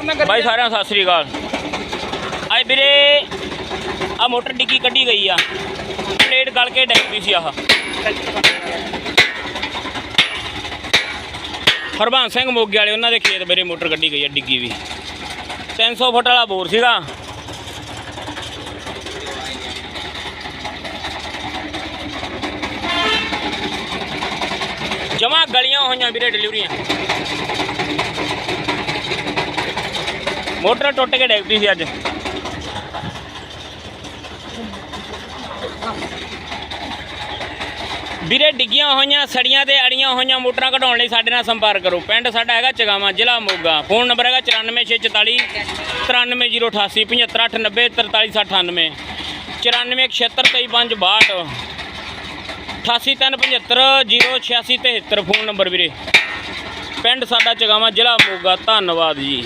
ਕਰਨਾ ਕਰੀ ਬਾਈ ਸਾਰਿਆਂ ਨੂੰ ਸਤਿ ਸ੍ਰੀ ਅਕਾਲ। ਅੱਜ ਵੀਰੇ ਆ ਮੋਟਰ ਡਿੱਗੀ ਕੱਢੀ ਗਈ ਆ। ਪਲੇਟ ਗਲ ਕੇ ਡਿੱਗ ਪਈ ਸੀ ਆਹ। ਹਰਬੰਸ ਸਿੰਘ ਮੋਗੇ ਵਾਲੇ ਉਹਨਾਂ ਦੇ ਖੇਤ ਵੀਰੇ ਮੋਟਰ ਕੱਢੀ ਗਈ ਆ ਡਿੱਗੀ ਵੀ। 300 ਫੁੱਟ ਵਾਲਾ ਬੋਰ ਸੀਗਾ। ਜਮਾ ਗਲੀਆਂ ਹੋਈਆਂ ਵੀਰੇ ਡਿਲੀਵਰੀਆਂ। ਮੋਟਰ ਟੁੱਟ ਕੇ ਡਿੱਗ ਪਈ ਸੀ ਅੱਜ। ਵੀਰੇ ਡਿੱਗੀਆਂ ਹੋਈਆਂ, ਸੜੀਆਂ ਤੇ ਅੜੀਆਂ ਹੋਈਆਂ ਮੋਟਰਾਂ ਕਢਾਉਣ ਲਈ ਸਾਡੇ ਨਾਲ ਸੰਪਰਕ ਕਰੋ। ਪਿੰਡ ਸਾਡਾ ਹੈਗਾ ਚਗਾਵਾਂ, ਜ਼ਿਲ੍ਹਾ ਮੋਗਾ। ਫੋਨ ਨੰਬਰ ਹੈਗਾ 94644 93088 7598 43698 9476235562 8835708673 ਫੋਨ ਨੰਬਰ ਵੀਰੇ। ਪਿੰਡ ਸਾਡਾ ਚਗਾਵਾਂ, ਜ਼ਿਲ੍ਹਾ ਮੋਗਾ। ਧੰਨਵਾਦ ਜੀ।